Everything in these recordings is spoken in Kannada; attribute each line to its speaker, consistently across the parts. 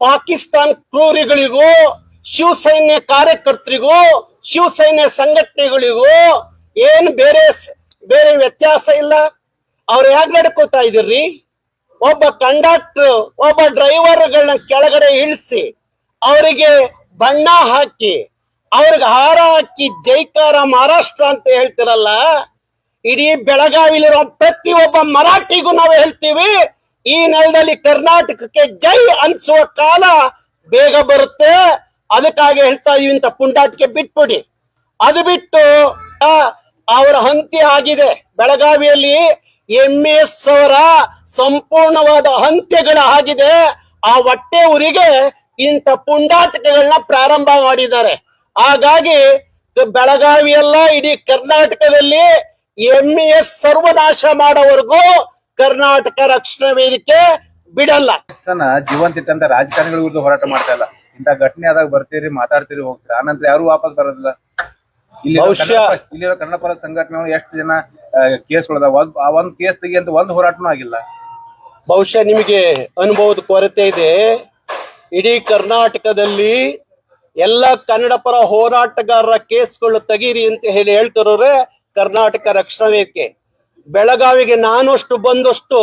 Speaker 1: ಪಾಕಿಸ್ತಾನ್ ಕ್ರೂರಿಗಳಿಗೂ, ಶಿವಸೈನ್ಯ ಕಾರ್ಯಕರ್ತರಿಗೂ, ಶಿವಸೈನ್ಯ ಸಂಘಟನೆಗಳಿಗೂ ಏನ್ ಬೇರೆ ಬೇರೆ ವ್ಯತ್ಯಾಸ ಇಲ್ಲ? ಅವ್ರು ಯಾಕೆ ನಡ್ಕೋತಾ ಇದ್ದೀರಿ? ಒಬ್ಬ ಕಂಡಕ್ಟರ್, ಒಬ್ಬ ಡ್ರೈವರ್ಗಳನ್ನ ಕೆಳಗಡೆ ಇಳಿಸಿ, ಅವರಿಗೆ ಬಣ್ಣ ಹಾಕಿ, ಅವ್ರಿಗೆ ಹಾರ ಹಾಕಿ ಜೈಕಾರ ಮಹಾರಾಷ್ಟ್ರ ಅಂತ ಹೇಳ್ತಿರಲ್ಲ, ಇಡೀ ಬೆಳಗಾವಿಲಿರೋ ಪ್ರತಿ ಒಬ್ಬ ಮರಾಠಿಗೂ ನಾವು ಹೇಳ್ತೀವಿ ಈ ನೆಲದಲ್ಲಿ ಕರ್ನಾಟಕಕ್ಕೆ ಜೈ ಅನ್ಸುವ ಕಾಲ ಬೇಗ ಬರುತ್ತೆ. ಅದಕ್ಕಾಗಿ ಹೇಳ್ತಾ ಇದೀವಿ ಇಂಥ ಪುಂಡಾಟಿಕೆ ಬಿಟ್ಬಿಡಿ. ಅದು ಬಿಟ್ಟು ಅವರ ಹಂತಿ ಆಗಿದೆ. ಬೆಳಗಾವಿಯಲ್ಲಿ ಎಂ ಎಸ್ ಅವರ ಸಂಪೂರ್ಣವಾದ ಹಂತ್ಯಗಳ ಆಗಿದೆ. ಆ ಹೊಟ್ಟೆ ಊರಿಗೆ ಇಂಥ ಪುಂಡಾಟಿಕೆಗಳನ್ನ ಪ್ರಾರಂಭ ಮಾಡಿದ್ದಾರೆ. ಹಾಗಾಗಿ ಬೆಳಗಾವಿಯೆಲ್ಲ, ಇಡೀ ಕರ್ನಾಟಕದಲ್ಲಿ ಎಂ ಎಸ್ ಸರ್ವನಾಶ ಮಾಡೋವರೆಗೂ ಕರ್ನಾಟಕ ರಕ್ಷಣಾ ವೇದಿಕೆ ಬಿಡಲ್ಲ.
Speaker 2: ಜೀವಂತ ಇಟ್ಟಂತ ರಾಜಕಾರಣಿಗಳ ವಿರುದ್ಧ ಹೋರಾಟ ಮಾಡ್ತಾ ಇಲ್ಲ. ಇಂತ ಘಟನೆ ಆದಾಗ ಬರ್ತೀರಿ ಮಾತಾಡ್ತೀರಿ ಹೋಗ್ತೀರಿ. ಆನಂತರ ಯಾರು ವಾಪಸ್ ಬರೋದಿಲ್ಲ. ಇಲ್ಲಿ
Speaker 1: ಕನ್ನಡಪರ
Speaker 2: ಇಲ್ಲಿರೋ ಕನ್ನಡ ಪರ ಸಂಘಟನೆ ಎಷ್ಟು ಜನ ಕೇಸ್ಗಳದ ಆ ಒಂದ್ ಕೇಸ್ ತೆಗಿಯಂತ ಒಂದ್ ಹೋರಾಟನೂ ಆಗಿಲ್ಲ.
Speaker 1: ಬಹುಶಃ ನಿಮಗೆ ಅನುಭವದ ಕೊರತೆ ಇದೆ. ಇಡೀ ಕರ್ನಾಟಕದಲ್ಲಿ ಎಲ್ಲ ಕನ್ನಡ ಪರ ಹೋರಾಟಗಾರರ ಕೇಸ್ಗಳು ತೆಗೀರಿ ಅಂತ ಹೇಳಿ ಹೇಳ್ತಿರೋರೆ ಕರ್ನಾಟಕ ರಕ್ಷಣಾ ವೇದಿಕೆ. ಬೆಳಗಾವಿಗೆ ನಾನಷ್ಟು ಬಂದಷ್ಟು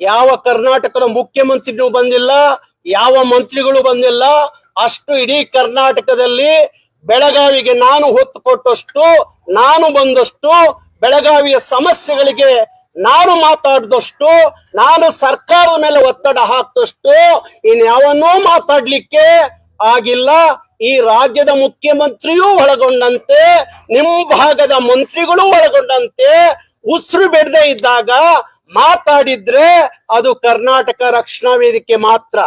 Speaker 1: ಯಾವ ಕರ್ನಾಟಕದ ಮುಖ್ಯಮಂತ್ರಿಗಳು ಬಂದಿಲ್ಲ, ಯಾವ ಮಂತ್ರಿಗಳು ಬಂದಿಲ್ಲ, ಅಷ್ಟು ಇಡೀ ಕರ್ನಾಟಕದಲ್ಲಿ ಬೆಳಗಾವಿಗೆ ನಾನು ಹೊತ್ತು ಕೊಟ್ಟಷ್ಟು, ನಾನು ಬಂದಷ್ಟು, ಬೆಳಗಾವಿಯ ಸಮಸ್ಯೆಗಳಿಗೆ ನಾನು ಮಾತಾಡಿದಷ್ಟು, ನಾನು ಸರ್ಕಾರದ ಮೇಲೆ ಒತ್ತಡ ಹಾಕಿದಷ್ಟು ಇನ್ಯಾವನ್ನೂ ಮಾತಾಡ್ಲಿಕ್ಕೆ ಆಗಿಲ್ಲ. ಈ ರಾಜ್ಯದ ಮುಖ್ಯಮಂತ್ರಿಯೂ ಒಳಗೊಂಡಂತೆ, ನಿಮ್ ಭಾಗದ ಮಂತ್ರಿಗಳು ಒಳಗೊಂಡಂತೆ ಉಸಿರು ಬಿಡದೆ ಇದ್ದಾಗ ಮಾತಾಡಿದ್ರೆ ಅದು ಕರ್ನಾಟಕ ರಕ್ಷಣಾ ವೇದಿಕೆ ಮಾತ್ರ.